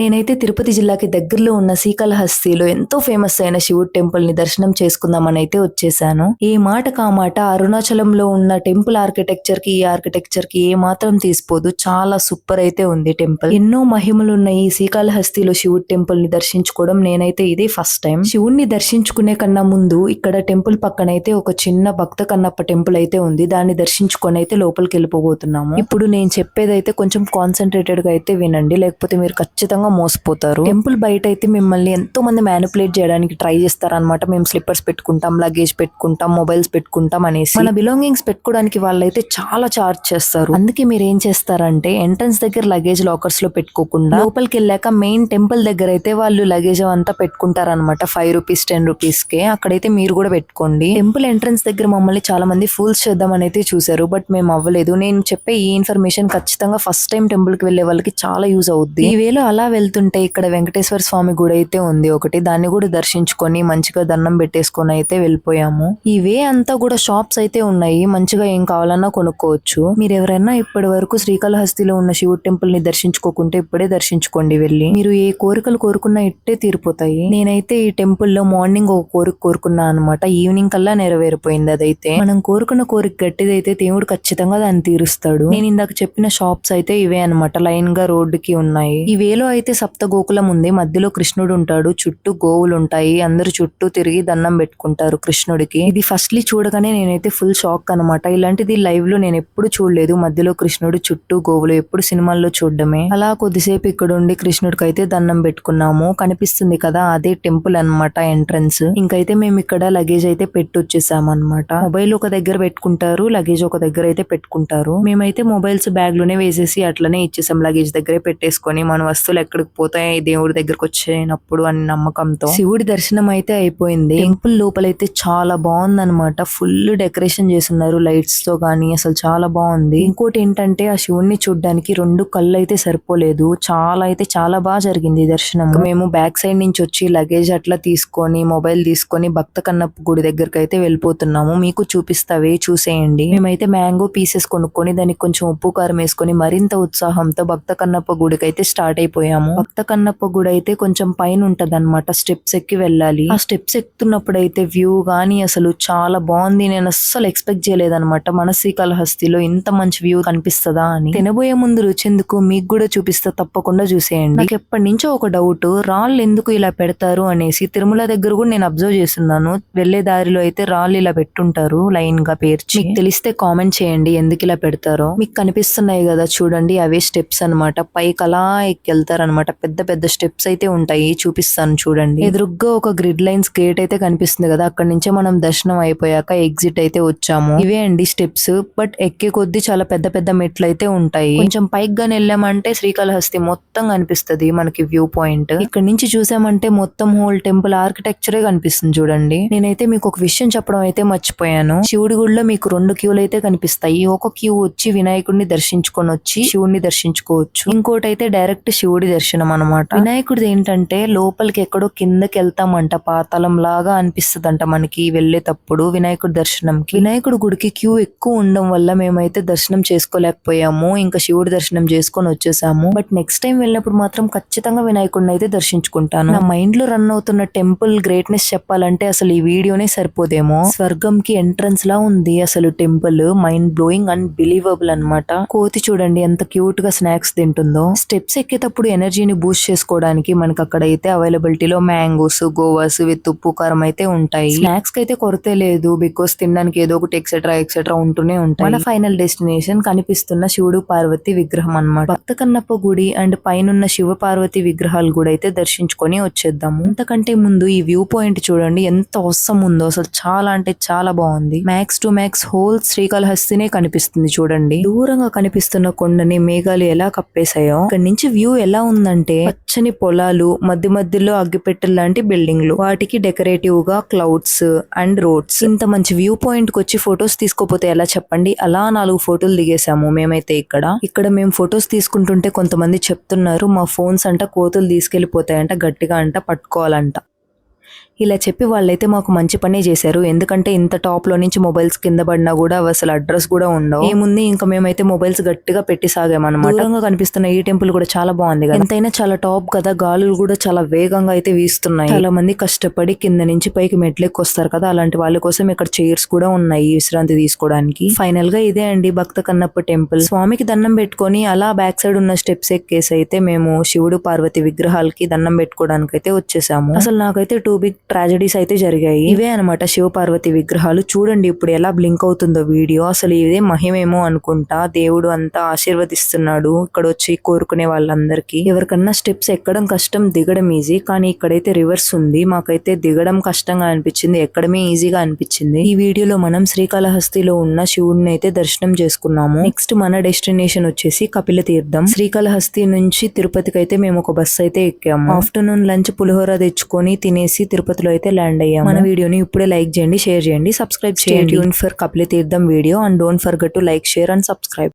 నేనైతే తిరుపతి జిల్లాకి దగ్గరలో ఉన్న శ్రీకాళహస్తిలో ఎంతో ఫేమస్ అయిన శివుడు టెంపుల్ని దర్శనం చేసుకుందామని అయితే వచ్చేసాను. ఈ మాట కామాట అరుణాచలంలో ఉన్న టెంపుల్ ఆర్కిటెక్చర్కి ఈ ఆర్కిటెక్చర్కి ఏ మాత్రం తీసిపోదు. చాలా సూపర్ అయితే ఉంది టెంపుల్. ఎన్నో మహిమలున్న ఈ శ్రీకాళహస్తిలో శివుడు టెంపుల్ని దర్శించుకోవడం నేనైతే ఇదే ఫస్ట్ టైం. శివుణ్ణి దర్శించుకునే కన్నా ముందు ఇక్కడ టెంపుల్ పక్కన అయితే ఒక చిన్న భక్త కన్నప్ప టెంపుల్ అయితే ఉంది. దాన్ని దర్శించుకొని అయితే లోపలికి వెళ్ళిపోబోతున్నాము. ఇప్పుడు నేను చెప్పేదైతే కొంచెం కాన్సన్ట్రేటెడ్గా అయితే వినండి. లేకపోతే మీరు ఖచ్చితంగా మోసపోతారు. టెంపుల్ బయట అయితే మిమ్మల్ని ఎంతో మంది మ్యానిపులేట్ చేయడానికి ట్రై చేస్తారన్నమాట. మేము స్లిప్పర్స్ పెట్టుకుంటాం లగేజ్ పెట్టుకుంటాం మొబైల్స్ పెట్టుకుంటాం అనేసి. మన బిలాంగింగ్స్ పెట్టుకోవడానికి వాళ్ళైతే చాలా చార్జ్ చేస్తారు. అందుకే మీరు ఏం చేస్తారంటే ఎంట్రన్స్ దగ్గర లగేజ్ లాకర్స్లో పెట్టుకోకుండా లోపలికి వెళ్ళాక మెయిన్ టెంపుల్ దగ్గర అయితే వాళ్ళు లగేజ్ అంతా పెట్టుకుంటారన్నమాట. ఫైవ్ రూపీస్ టెన్ రూపీస్ కే. అక్కడైతే మీరు కూడా పెట్టుకోండి. టెంపుల్ ఎంట్రన్స్ దగ్గర మమ్మల్ని చాలా మంది ఫూల్స్ చేద్దామని అయితే చూసారు బట్ మేము అవ్వలేదు. నేను చెప్పే ఈ ఇన్ఫర్మేషన్ ఖచ్చితంగా ఫస్ట్ టైం టెంపుల్కి వెళ్ళే వాళ్ళకి చాలా యూజ్ అవుద్ది. ఈ వేలో అలా వెళ్తుంటే ఇక్కడ వెంకటేశ్వర స్వామి గుడి అయితే ఉంది ఒకటి. దాన్ని కూడా దర్శించుకొని మంచిగా దండం పెట్టేసుకొని అయితే వెళ్ళిపోయాము. ఈ వే అంతా కూడా షాప్స్ అయితే ఉన్నాయి. మంచిగా ఏం కావాలన్నా కొనుక్కోవచ్చు. మీరు ఎవరైనా ఇప్పటి వరకు శ్రీకాళహస్తిలో ఉన్న శివుడు టెంపుల్ని దర్శించుకోకుంటే ఇప్పుడే దర్శించుకోండి వెళ్ళి. మీరు ఏ కోరికలు కోరుకున్నా ఇట్టే తీరిపోతాయి. నేనైతే ఈ టెంపుల్లో మార్నింగ్ ఒక కోరిక కోరుకున్నా అనమాట ఈవినింగ్ కల్లా నెరవేరిపోయింది అదైతే. మనం కోరుకున్న కోరిక గట్టిదైతే దేవుడు ఖచ్చితంగా దాన్ని తీరుస్తాడు. నేను ఇందాక చెప్పిన షాప్స్ అయితే ఇవే అన్నమాట. లైన్గా రోడ్డుకి ఉన్నాయి. ఈ వేలో అయితే సప్త గోకులం ఉంది. మధ్యలో కృష్ణుడు ఉంటాడు చుట్టూ గోవులు ఉంటాయి అందరు చుట్టూ తిరిగి దండం పెట్టుకుంటారు కృష్ణుడికి. ఇది ఫస్ట్లీ చూడగానే నేనైతే ఫుల్ షాక్ అన్నమాట. ఇలాంటిది లైవ్లో నేను ఎప్పుడు చూడలేదు. మధ్యలో కృష్ణుడు చుట్టూ గోవులు ఎప్పుడు సినిమాల్లో చూడడమే. అలా కొద్దిసేపు ఇక్కడ ఉండి కృష్ణుడికి అయితే దండం పెట్టుకున్నాము. కనిపిస్తుంది కదా అదే టెంపుల్ అన్నమాట ఎంట్రన్స్. ఇంకైతే మేము ఇక్కడ లగేజ్ అయితే పెట్టి వచ్చేసాం అనమాట మొబైల్ ఒక దగ్గర పెట్టుకుంటారు లగేజ్ ఒక దగ్గర అయితే పెట్టుకుంటారు. మేమైతే మొబైల్స్ బ్యాగ్లోనే వేసేసి అట్లనే ఇచ్చేసాం. లగేజ్ దగ్గరే పెట్టేసుకొని మన వస్తువులు ఎక్కడికి పోతాయి దేవుడి దగ్గరకు వచ్చినప్పుడు అని నమ్మకంతో శివుడి దర్శనం అయితే అయిపోయింది. టెంపుల్ లోపలైతే చాలా బాగుంది అనమాట ఫుల్ డెకరేషన్ చేస్తున్నారు లైట్స్తో గానీ అసలు చాలా బాగుంది. ఇంకోటి ఏంటంటే ఆ శివుడిని చూడడానికి రెండు కళ్ళు అయితే సరిపోలేదు. చాలా అయితే చాలా బాగా జరిగింది ఈ దర్శనం. మేము బ్యాక్ సైడ్ నుంచి వచ్చి లగేజ్ అట్లా తీసుకొని మొబైల్ తీసుకొని భక్త కన్నప్ప గుడి దగ్గరికి అయితే వెళ్ళిపోతున్నాము. మీకు చూపిస్తావే చూసేయండి. మేమైతే మ్యాంగో పీసెస్ కొనుక్కొని దానికి కొంచెం ఉప్పు కారం వేసుకొని మరింత ఉత్సాహంతో భక్త కన్నప్ప గుడికి అయితే స్టార్ట్ అయిపోయాము. భక్త కన్నప్ప గుడి అయితే కొంచెం పైన ఉంటది అనమాట స్టెప్స్ ఎక్కి వెళ్ళాలి. ఆ స్టెప్స్ ఎక్కుతున్నప్పుడు అయితే వ్యూ గానీ అసలు చాలా బాగుంది. నేను అస్సలు ఎక్స్పెక్ట్ చేయలేదన్నమాట. మన శ్రీకాళహస్తిలో ఇంత మంచి వ్యూ కనిపిస్తుందా అని. తినబోయే ముందు రుచెందుకు మీకు కూడా చూపిస్తా. తప్పకుండా చూసేయండి. నాకు ఎప్పటి నుంచో ఒక డౌట్ రాళ్ళు ఎందుకు ఇలా పెడతారు అనేసి తిరుమల దగ్గర కూడా నేను అబ్జర్వ్ చేస్తున్నాను. వెళ్ళే దారిలో అయితే రాళ్ళు ఇలా పెట్టుంటారు లైన్గా పేర్చి. మీకు తెలిస్తే కామెంట్ చేయండి ఎందుకు ఇలా పెడతారో. మీకు కనిపిస్తున్నాయి కదా చూడండి అవే స్టెప్స్ అన్నమాట. పైకి అలా అనమాట పెద్ద పెద్ద స్టెప్స్ అయితే ఉంటాయి. చూపిస్తాను చూడండి. ఎదురుగ్గా ఒక గ్రిడ్ లైన్స్ గేట్ అయితే కనిపిస్తుంది కదా. అక్కడ నుంచే మనం దర్శనం అయిపోయాక ఎగ్జిట్ అయితే వచ్చాము. ఇవే అండి స్టెప్స్. బట్ ఎక్కే కొద్దీ చాలా పెద్ద పెద్ద మెట్లు అయితే ఉంటాయి. కొంచెం పైకి గాని వెళ్ళామంటే శ్రీకాళహస్తి మొత్తం కనిపిస్తది మనకి వ్యూ పాయింట్. ఇక్కడ నుంచి చూసామంటే మొత్తం హోల్ టెంపుల్ ఆర్కిటెక్చరే కనిపిస్తుంది చూడండి. నేనైతే మీకు ఒక విషయం చెప్పడం అయితే మర్చిపోయాను. శివుడి గుడిలో మీకు రెండు క్యూలు అయితే కనిపిస్తాయి. ఒక క్యూ వచ్చి వినాయకుడిని దర్శించుకొని వచ్చి శివుడిని దర్శించుకోవచ్చు. ఇంకోటి అయితే డైరెక్ట్ శివుడి దర్శనం. అనమాట వినాయకుడిది ఏంటంటే లోపలికి ఎక్కడో కిందకి వెళ్తామంట పాతాళం లాగా అనిపిస్తుందంట మనకి వెళ్ళేటప్పుడు వినాయకుడి దర్శనంకి. వినాయకుడి గుడికి క్యూ ఎక్కువ ఉండడం వల్ల మేమైతే దర్శనం చేసుకోలేకపోయాము ఇంకా శివుడి దర్శనం చేసుకొని వచ్చేసాము. బట్ నెక్స్ట్ టైం వెళ్ళినప్పుడు మాత్రం ఖచ్చితంగా వినాయకుడిని అయితే దర్శించుకుంటాను. నా మైండ్లో రన్ అవుతున్న టెంపుల్ గ్రేట్నెస్ చెప్పాలంటే అసలు ఈ వీడియోనే సరిపోదేమో. స్వర్గంకి ఎంట్రన్స్ లా ఉంది అసలు temple mind blowing and believable అన్నమాట. కోతి చూడండి ఎంత క్యూట్గా స్నాక్స్ తింటుందో. స్టెప్స్ ఎక్కేటప్పుడు ఎనర్జీ ఎనర్జీని బూస్ట్ చేసుకోవడానికి మనకి అక్కడ అయితే అవైలబిలిటీలో మ్యాంగోస్ గోవాస్ విత్ ఉప్పు కారం అయితే ఉంటాయి. స్నాక్స్కి అయితే కొరతే లేదు బికాస్ తినడానికి ఏదో ఒకటి ఎక్సెట్రా ఎక్సెట్రా ఉంటూనే ఉంటాయి. మన ఫైనల్ డెస్టినేషన్ కనిపిస్తున్న శివుడు పార్వతి విగ్రహం అన్నమాట. భక్త కన్నప్ప గుడి అండ్ పైనున్న శివ పార్వతి విగ్రహాలు కూడా అయితే దర్శించుకొని వచ్చేద్దాము. అంతకంటే ముందు ఈ వ్యూ పాయింట్ చూడండి. ఎంత అవసరం ఉందో. అసలు చాలా అంటే చాలా బాగుంది. మ్యాక్స్ టు మ్యాక్స్ హోల్ శ్రీకాళహస్తినే కనిపిస్తుంది చూడండి. దూరంగా కనిపిస్తున్న కొండని మేఘాలు ఎలా కప్పేశాయో. ఇక్కడ నుంచి వ్యూ ఎలా ఉందంటే పచ్చని పొలాలు మధ్య మధ్యలో అగ్గిపెట్టెల లాంటి బిల్డింగ్లు వాటికి డెకరేటివ్గా క్లౌడ్స్ అండ్ రోడ్స్. ఇంత మంచి వ్యూ పాయింట్కి వచ్చి ఫొటోస్ తీసుకోపోతే ఎలా చెప్పండి? అలా నాలుగు ఫోటోలు దిగేసాము మేమైతే ఇక్కడ. ఇక్కడ మేము ఫొటోస్ తీసుకుంటుంటే కొంతమంది చెప్తున్నారు మా ఫోన్స్ అంట కోతులు తీసుకెళ్ళిపోతాయంట గట్టిగా అంట పట్టుకోవాలంట. ఇలా చెప్పి వాళ్ళైతే మాకు మంచి పనే చేశారు. ఎందుకంటే ఇంత టాప్లో నుంచి మొబైల్స్ కింద పడినా కూడా అసలు అడ్రస్ కూడా ఉండవు. ఏముంది? ఇంకా మేమైతే మొబైల్స్ గట్టిగా పెట్టి సాగామన్నమాట. దూరంగా కనిపిస్తున్న ఈ టెంపుల్ కూడా చాలా బాగుంది కదా. ఎంతైనా చాలా టాప్ కదా? గాలులు కూడా చాలా వేగంగా అయితే వీస్తున్నాయి. చాలా మంది కష్టపడి కింద నుంచి పైకి మెట్లెక్కి వస్తారు కదా? అలాంటి వాళ్ళ కోసం ఇక్కడ చైర్స్ కూడా ఉన్నాయి విశ్రాంతి తీసుకోవడానికి. ఫైనల్గా ఇదే అండి భక్త కన్నప్ప టెంపుల్. స్వామికి దండం పెట్టుకొని అలా బ్యాక్ సైడ్ ఉన్న స్టెప్స్ ఎక్కేసి అయితే మేము శివుడు పార్వతి విగ్రహాలకి దండం పెట్టుకోవడానికి అయితే వచ్చేసాము. అసలు నాకైతే టూ బిగ్ ట్రాజడీస్ అయితే జరిగాయి. ఇవే అనమాట శివపార్వతి విగ్రహాలు. చూడండి ఇప్పుడు ఎలా బ్లింక్ అవుతుందో వీడియో. అసలు ఇదే మహిమేమో అనుకుంటా. దేవుడు అంతా ఆశీర్వదిస్తున్నాడు. ఇక్కడ వచ్చి కోరుకునే వాళ్ళందరికీ. ఎవరికన్నా స్టెప్స్ ఎక్కడం కష్టం దిగడం ఈజీ కానీ ఇక్కడైతే రివర్స్ ఉంది. మాకైతే దిగడం కష్టంగా అనిపించింది. ఎక్కడమే ఈజీగా అనిపించింది. ఈ వీడియోలో మనం శ్రీకాళహస్తిలో ఉన్న శివుడిని అయితే దర్శనం చేసుకున్నాము. నెక్స్ట్ మన డెస్టినేషన్ వచ్చేసి కపిల తీర్థం శ్రీకాళహస్తి నుంచి తిరుపతికి అయితే మేము ఒక బస్ అయితే ఎక్కాము. ఆఫ్టర్నూన్ లంచ్ పులిహోర తెచ్చుకొని తినేసి తిరుపతి తిరుపతిలో అయితే ల్యాండ్ అయ్యాము. మన వీడియోని ఇప్పుడే లైక్ చేయండి షేర్ చేయండి సబ్స్క్రైబ్ చేయండి. For Kapila Theertham video and don't forget to like share and subscribe